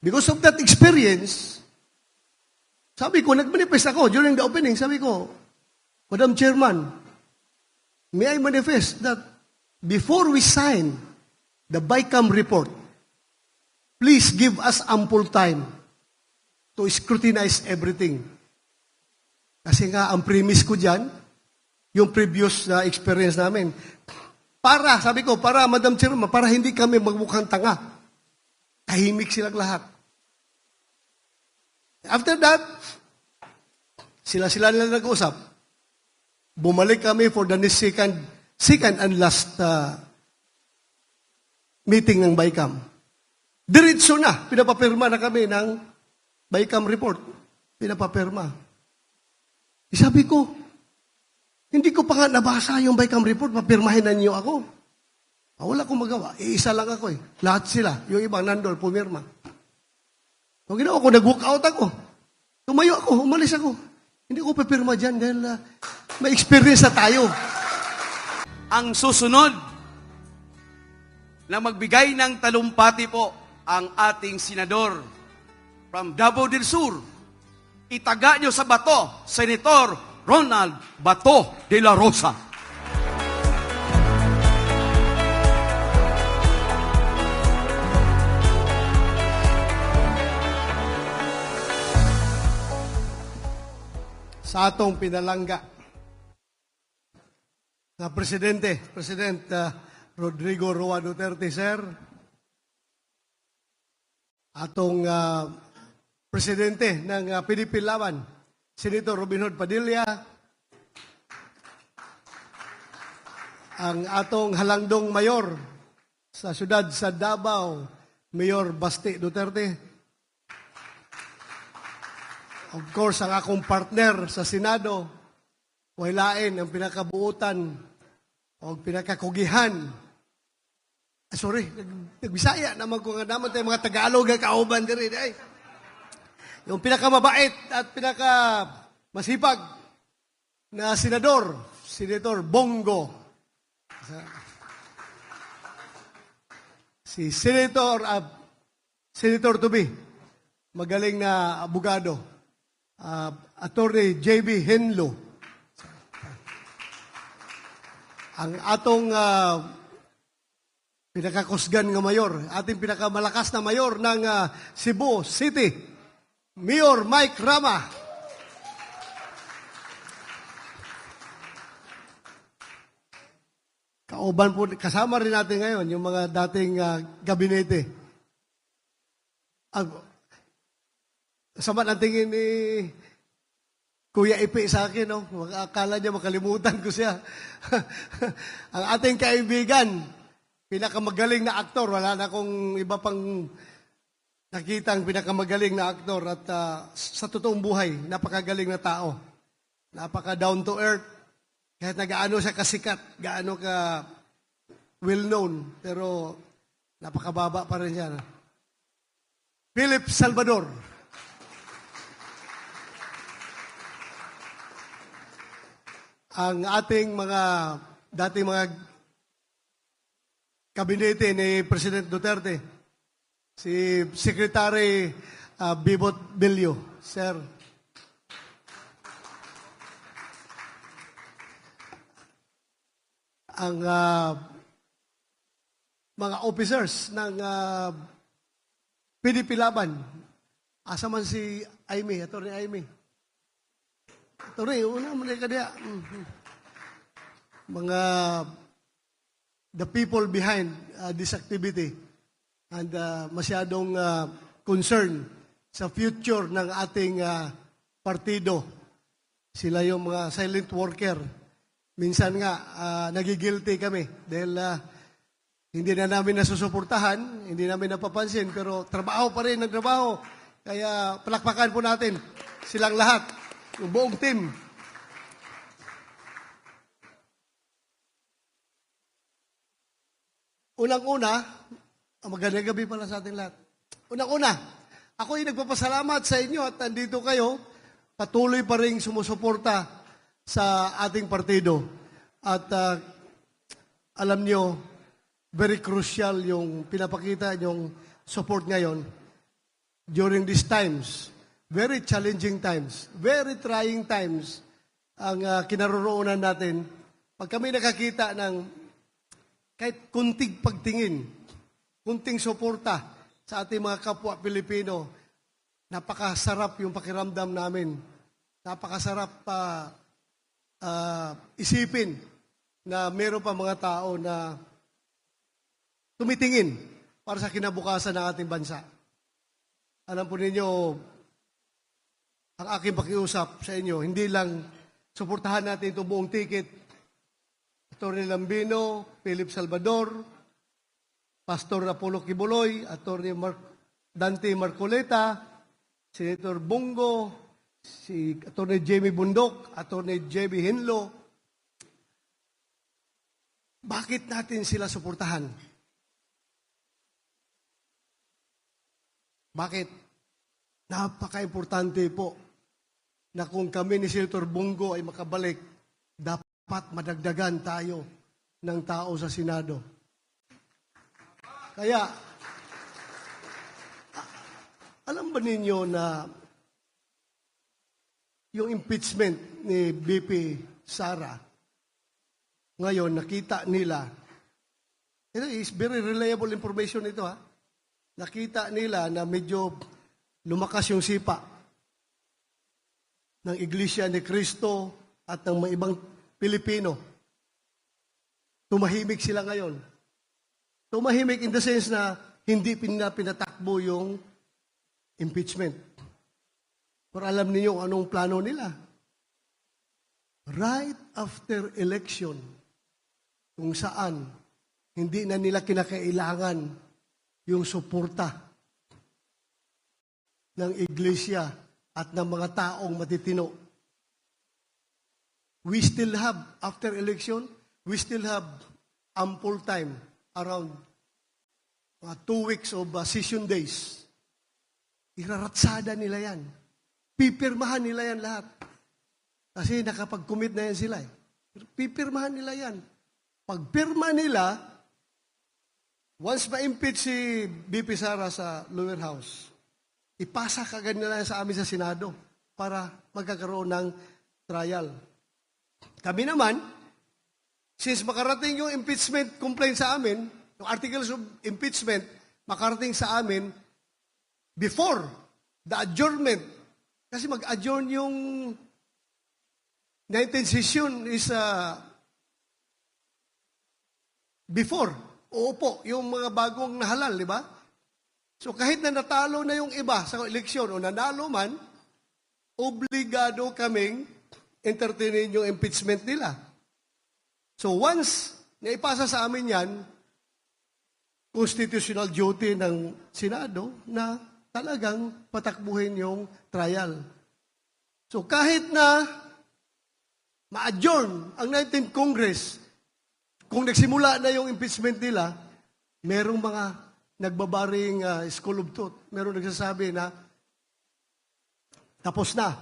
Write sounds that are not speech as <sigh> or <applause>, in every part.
Because of that experience, sabi ko, nag-manifest ako during the opening, sabi ko, Madam Chairman, may I manifest that before we sign the BICAM report, please give us ample time to scrutinize everything. Kasi nga, ang premise ko dyan, yung previous na experience namin. Para, sabi ko, para, Madam Chairman, para hindi kami magmukhang tanga. Tahimik silang lahat. After that, sila-sila nila nag-usap. Bumalik kami for the second, second and last uh, meeting ng BICAM. Diretso na, pinapapirma na kami ng BICAM report. Pinapapirma. Eh, Sabi ko, hindi ko pa nga nabasa yung BICAM report, papirmahin na niyo ako. Ah, wala akong magawa. Iisa lang ako eh. Lahat sila. Yung ibang nandol, pumirma. Kung ginawa ko, nag-walk out ako. Tumayo ako, umalis ako. Hindi ko papirma dyan dahil ah, may experience na tayo. Ang susunod na magbigay ng talumpati po ang ating senador from Davao del Sur. Itaga nyo sa bato, Senator Ronald Bato de la Rosa. Sa atong pinalangga na presidente, President uh, Rodrigo Roa Duterte, sir. Atong uh, presidente ng uh, PDP Laban, Senator Robin Hood Padilla. Ang atong halangdong mayor sa syudad sa Davao, Mayor Basti Duterte. Of course, ang akong partner sa Senado, wailain ang pinakabuutan o pinakakugihan. Ah, sorry, nag- nagbisaya naman ko nga naman tayo mga Tagalog ang kauban diri ay. Yung pinakamabait at pinaka masipag na senador, Senator Bongo. Si Senator uh, Senator to be magaling na abogado uh, Attorney JB Henlo. Ang atong uh, pinakakusgan nga mayor, ating pinakamalakas na mayor ng uh, Cebu City, Mayor Mike Rama. Kauban po, kasama rin natin ngayon yung mga dating uh, gabinete. Ang, sama ng tingin ni Kuya Ipi sa akin, no? Akala niya makalimutan ko siya. <laughs> Ang ating kaibigan, pinakamagaling na aktor. Wala na akong iba pang nakita ang pinakamagaling na aktor. At ah, sa totoong buhay, napakagaling na tao. Napaka down to earth. Kahit na gaano siya kasikat, gaano ka well known, pero napakababa pa rin siya. Philip Salvador. Ang ating mga dating mga kabinete ni President Duterte, si Secretary uh, Bibot Bilyo, Sir. Ang ah, mga officers ng ah, PDP Laban, asa man si Aimee, Atty. Aimee. Attorney, una mo ka diya. Mhm. Mga the people behind uh, this activity and uh, masyadong uh, concern sa future ng ating uh, partido. Sila yung mga silent worker. Minsan nga, uh, nagigilty kami dahil uh, hindi na namin nasusuportahan, hindi namin napapansin, pero trabaho pa rin, nagtrabaho. Kaya palakpakan po natin silang lahat, yung buong team. Unang-una, magandang gabi pala sa ating lahat. Unang-una, ako ay nagpapasalamat sa inyo at nandito kayo, patuloy pa rin sumusuporta sa ating partido. At ah, alam nyo, very crucial yung pinapakita yung support ngayon. during these times, very challenging times, very trying times, ang uh, kinaroroonan natin, pag kami nakakita ng kahit kunting pagtingin, kunting suporta sa ating mga kapwa Pilipino, napakasarap yung pakiramdam namin. Napakasarap pa ah, isipin na meron pa mga tao na tumitingin para sa kinabukasan ng ating bansa. Alam po ninyo, ang aking pakiusap sa inyo, hindi lang suportahan natin itong buong ticket. Atty. Lambino, Philip Salvador, Pastor Apollo Kibuloy, Atty. Mar- Dante Marcoleta, Senator Bongo, si Atty. Jamie Bundok, Atty. JB Hinlo. Bakit natin sila suportahan? Bakit? Napaka-importante po na kung kami ni Senator Bongo ay makabalik, dapat madagdagan tayo ng tao sa Senado. Kaya, alam ba ninyo na yung impeachment ni BP Sara, ngayon nakita nila, ito is very reliable information ito ha, nakita nila na medyo lumakas yung sipa ng Iglesia ni Cristo at ng mga ibang Pilipino. Tumahimik sila ngayon. Tumahimik in the sense na hindi pina- pinatakbo yung impeachment. Pero alam niyo anong plano nila. Right after election, kung saan hindi na nila kinakailangan yung suporta ng iglesia at ng mga taong matitino. We still have, after election, we still have ample time around mga two weeks of uh, session days. Iraratsada nila yan. Pipirmahan nila yan lahat. Kasi nakapag-commit na yan sila eh. Pipirmahan nila yan. Pagpirma nila, once ma-impeach si BP Sara sa lower house, ipasa kagad nila sa amin sa Senado para magkakaroon ng trial. Kami naman, since makarating yung impeachment complaint sa amin, yung articles of impeachment, makarating sa amin before the adjournment. Kasi mag-adjourn yung 19th session is uh, before. Oo po, yung mga bagong nahalal, di ba? So kahit na natalo na yung iba sa eleksyon o nanalo man, obligado kaming entertainin yung impeachment nila. So once na ipasa sa amin yan, constitutional duty ng Senado na talagang patakbuhin yung trial. So kahit na ma-adjourn ang 19th Congress, kung nagsimula na yung impeachment nila, merong mga nagbabaring uh, school of thought. Merong nagsasabi na tapos na.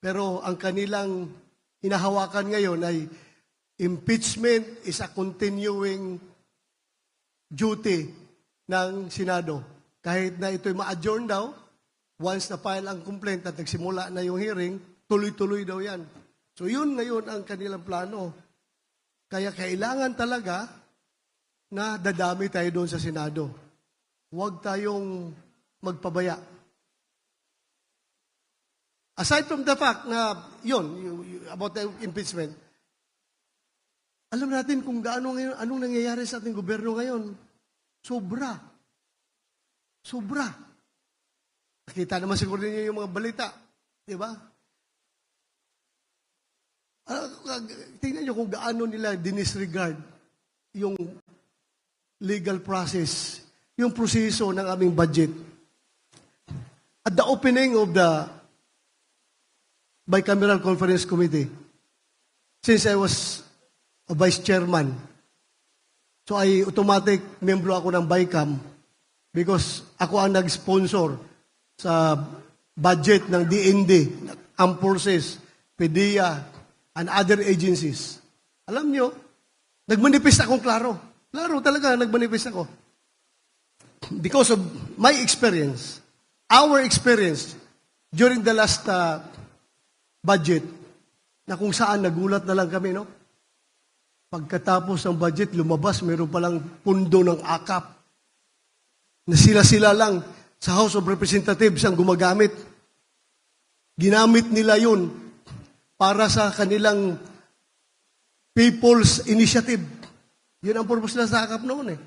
Pero ang kanilang hinahawakan ngayon ay impeachment is a continuing duty ng Senado. Kahit na ito'y ma-adjourn daw, once na file ang complaint at nagsimula na yung hearing, tuloy-tuloy daw yan. So yun ngayon ang kanilang plano. Kaya kailangan talaga na dadami tayo doon sa Senado. Huwag tayong magpabaya. Aside from the fact na yun, about the impeachment, alam natin kung gaano ngayon, anong nangyayari sa ating gobyerno ngayon. Sobra. Sobra. Nakita naman siguro ninyo yung mga balita. Di ba? Ah, tingnan nyo kung gaano nila dinisregard yung legal process, yung proseso ng aming budget. At the opening of the Bicameral Conference Committee, since I was a vice chairman, so I automatic membro ako ng BICAM because ako ang nag-sponsor sa budget ng DND, Armed Forces, PDEA, and other agencies. Alam nyo, nagmanifest akong klaro. Klaro talaga, nagmanifest ako. Because of my experience, our experience during the last uh, budget na kung saan nagulat na lang kami, no? Pagkatapos ng budget, lumabas, meron palang pundo ng akap na sila-sila lang sa House of Representatives ang gumagamit. Ginamit nila yun para sa kanilang People's Initiative. Yun ang purpose nila sa akap noon eh.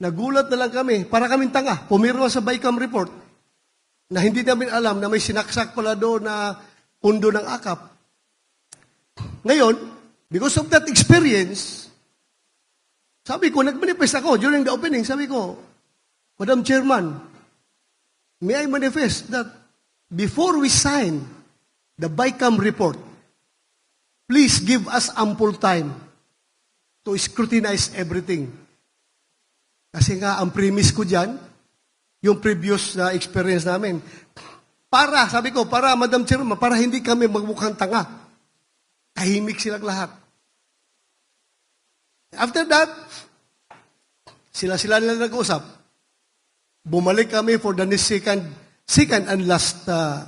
Nagulat na lang kami, para kaming tanga, pumirma sa BICAM report na hindi namin alam na may sinaksak pala doon na pundo ng akap. Ngayon, because of that experience, sabi ko, nag-manifest ako during the opening, sabi ko, Madam Chairman, may I manifest that before we sign the BICAM report, please give us ample time to scrutinize everything. Kasi nga, ang premise ko dyan, yung previous na experience namin, para, sabi ko, para, Madam Chairman, para hindi kami magmukhang tanga. Tahimik silang lahat. After that, sila-sila nila nag-usap. Bumalik kami for the second, second and last uh,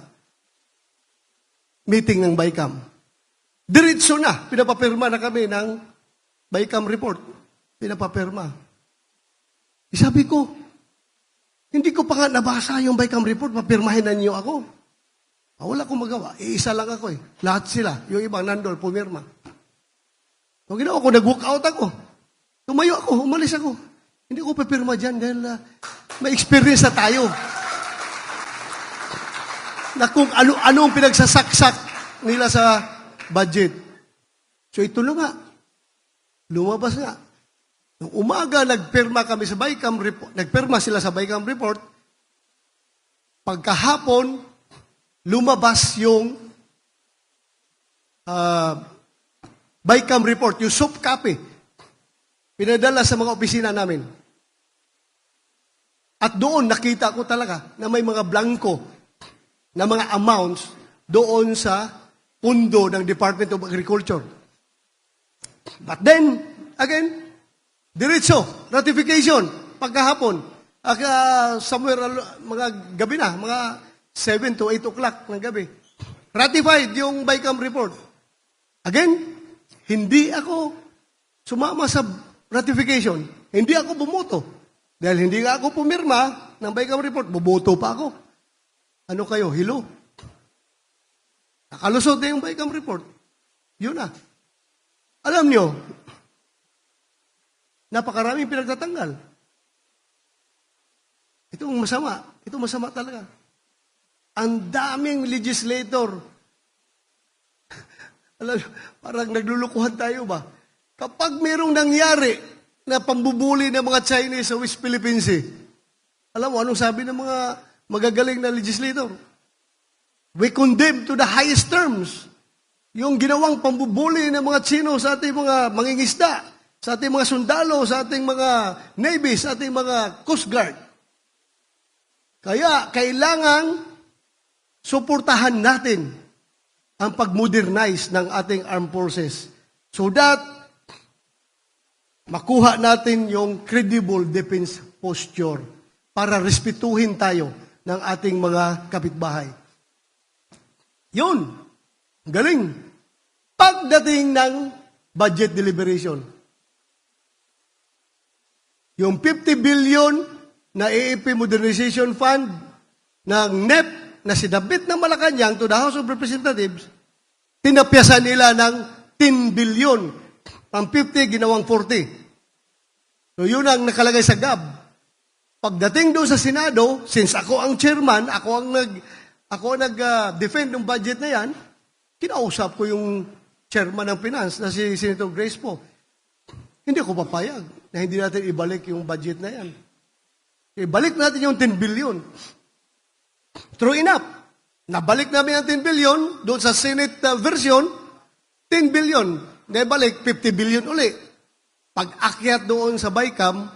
meeting ng BICAM. Diretso na, pinapapirma na kami ng BICAM report. Pinapapirma. Eh, Sabi ko, hindi ko pa nga nabasa yung BICAM report, papirmahin na niyo ako. Ah, wala akong magawa. Iisa lang ako eh. Lahat sila. Yung ibang nandol, pumirma. Ang ginawa ko, nag-walk out ako. Tumayo ako, umalis ako. Hindi ko papirma dyan dahil ah, may experience na tayo. Na kung ano-ano ang pinagsasaksak nila sa budget. So ito na nga. Lumabas nga. Nung umaga, nagpirma kami sa BICAM report. Nagpirma sila sa BICAM report. Pagkahapon, lumabas yung uh, BICAM report, yung soft copy. Pinadala sa mga opisina namin. At doon nakita ko talaga na may mga blanco na mga amounts doon sa pundo ng Department of Agriculture. But then, again, diretso, ratification, pagkahapon, uh, somewhere, alo- mga gabi na, mga 7 to 8 o'clock ng gabi. Ratified yung BICAM report. Again, hindi ako sumama sa ratification. Hindi ako bumoto. Dahil hindi ako pumirma ng BICAM report, buboto pa ako. Ano kayo? Hilo? Nakalusot na yung BICAM report. Yun na. Alam nyo, napakaraming pinagtatanggal. Ito masama. Ito masama talaga. Ang daming legislator. <laughs> Alam, parang naglulukuhan tayo ba? Kapag merong nangyari na pambubuli ng mga Chinese sa West Philippine Sea, alam mo, anong sabi ng mga magagaling na legislator? We condemn to the highest terms yung ginawang pambubuli ng mga Chino sa ating mga mangingisda, sa ating mga sundalo, sa ating mga Navy, sa ating mga Coast Guard. Kaya kailangan suportahan natin ang pag-modernize ng ating armed forces so that makuha natin yung credible defense posture para respetuhin tayo ng ating mga kapitbahay. Yun. Galing. Pagdating ng budget deliberation, yung 50 billion na AAP Modernization Fund ng NEP na sinabit ng Malacanang to the House of Representatives, tinapyasan nila ng 10 billion. Ang 50, ginawang 40. So yun ang nakalagay sa GAB. Pagdating doon sa Senado, since ako ang chairman, ako ang nag ako nag-defend ng budget na yan, kinausap ko yung chairman ng finance na si Senator Grace po. Hindi ako papayag na hindi natin ibalik yung budget na yan. Ibalik natin yung 10 billion. True enough. Nabalik namin ang 10 billion doon sa Senate uh, version, 10 billion. Naibalik, 50 billion uli. Pag akyat doon sa BICAM,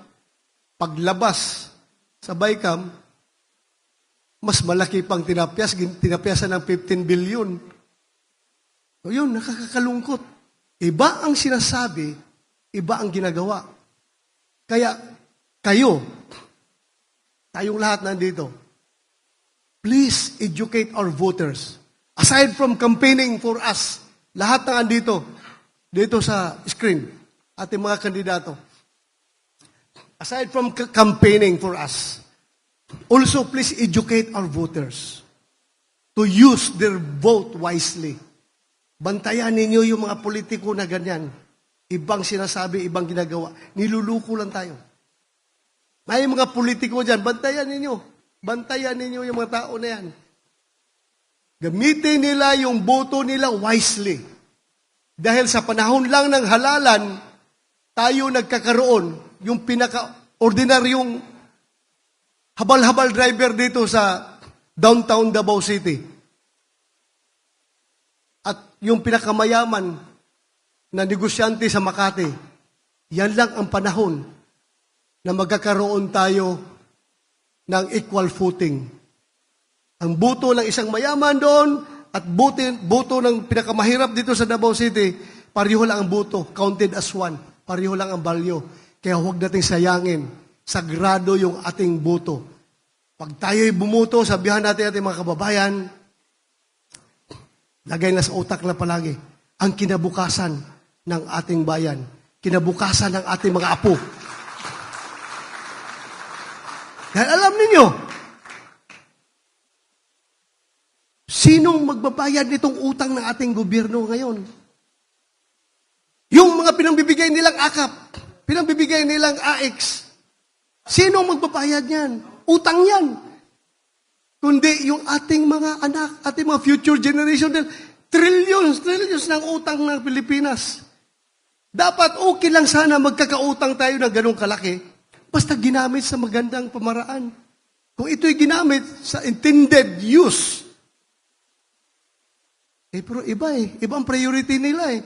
paglabas sa BICAM, mas malaki pang tinapyas, tinapyasan ng 15 billion. So yun, nakakakalungkot. Iba ang sinasabi, iba ang ginagawa. Kaya, kayo, tayong lahat nandito, please educate our voters. Aside from campaigning for us, lahat na andito, dito sa screen, ating mga kandidato, aside from campaigning for us, also please educate our voters to use their vote wisely. Bantayan ninyo yung mga politiko na ganyan. Ibang sinasabi, ibang ginagawa. Niluluko lang tayo. May mga politiko dyan, bantayan ninyo. Bantayan ninyo yung mga tao na yan. Gamitin nila yung boto nila wisely. Dahil sa panahon lang ng halalan, tayo nagkakaroon yung pinaka-ordinaryong habal-habal driver dito sa downtown Davao City. At yung pinakamayaman na negosyante sa Makati, yan lang ang panahon na magkakaroon tayo ng equal footing. Ang buto ng isang mayaman doon at buti, buto ng pinakamahirap dito sa Davao City, pareho lang ang buto, counted as one. Pareho lang ang value. Kaya huwag nating sayangin. Sagrado yung ating buto. Pag tayo'y bumuto, sabihan natin ating mga kababayan, lagay na sa utak na palagi, ang kinabukasan ng ating bayan. Kinabukasan ng ating mga apo. Dahil alam ninyo, sinong magbabayad nitong utang ng ating gobyerno ngayon? Yung mga pinangbibigay nilang akap, pinangbibigay nilang AX, sinong magbabayad niyan? Utang yan. Kundi yung ating mga anak, ating mga future generation, trillions, trillions ng utang ng Pilipinas. Dapat okay lang sana magkakautang tayo ng ganong kalaki, basta ginamit sa magandang pamaraan. Kung ito'y ginamit sa intended use, eh, pero iba eh. Iba ang priority nila eh.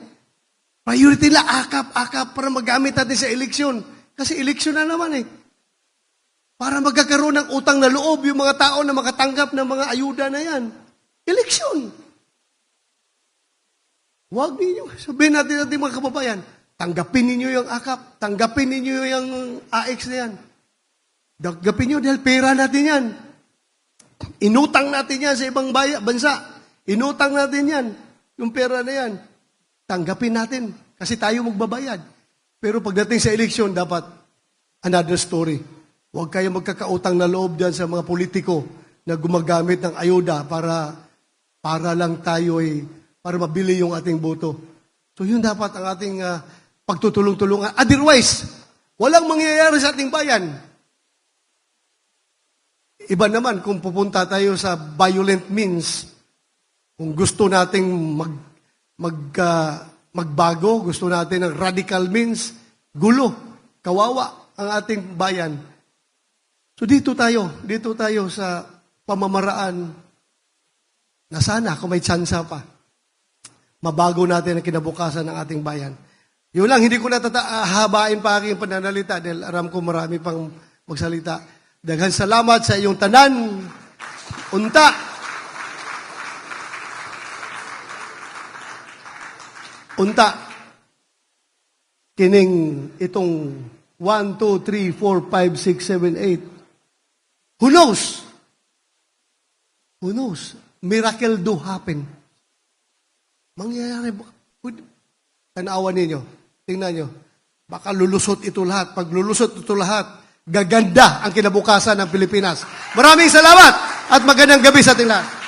Priority nila, akap-akap para magamit natin sa eleksyon. Kasi eleksyon na naman eh. Para magkakaroon ng utang na loob yung mga tao na makatanggap ng mga ayuda na yan. Eleksyon. Huwag ninyo. Sabihin natin natin mga kababayan, tanggapin ninyo yung akap, tanggapin ninyo yung AX na yan. Tanggapin nyo dahil pera natin yan. Inutang natin yan sa ibang baya, bansa. Inutang natin yan. Yung pera na yan. Tanggapin natin. Kasi tayo magbabayad. Pero pagdating sa eleksyon, dapat another story. Huwag kayo magkakautang na loob dyan sa mga politiko na gumagamit ng ayuda para para lang tayo ay para mabili yung ating boto. So yun dapat ang ating ah, pagtutulong-tulungan. Otherwise, walang mangyayari sa ating bayan. Iba naman kung pupunta tayo sa violent means, kung gusto nating mag, mag, ah, magbago, gusto natin ng radical means, gulo, kawawa ang ating bayan. So dito tayo, dito tayo sa pamamaraan na sana kung may tsansa pa, mabago natin ang kinabukasan ng ating bayan. Yun lang, hindi ko natatahabain pa aking pananalita dahil aram ko marami pang magsalita. Daghan salamat sa iyong tanan. Unta. Unta. Kining itong 1, 2, 3, 4, 5, 6, 7, 8. Who knows? Who knows? Miracle do happen. Mangyayari Tanawan ninyo. Tingnan nyo. Baka lulusot ito lahat. Pag lulusot ito lahat, gaganda ang kinabukasan ng Pilipinas. Maraming salamat at magandang gabi sa ating lahat.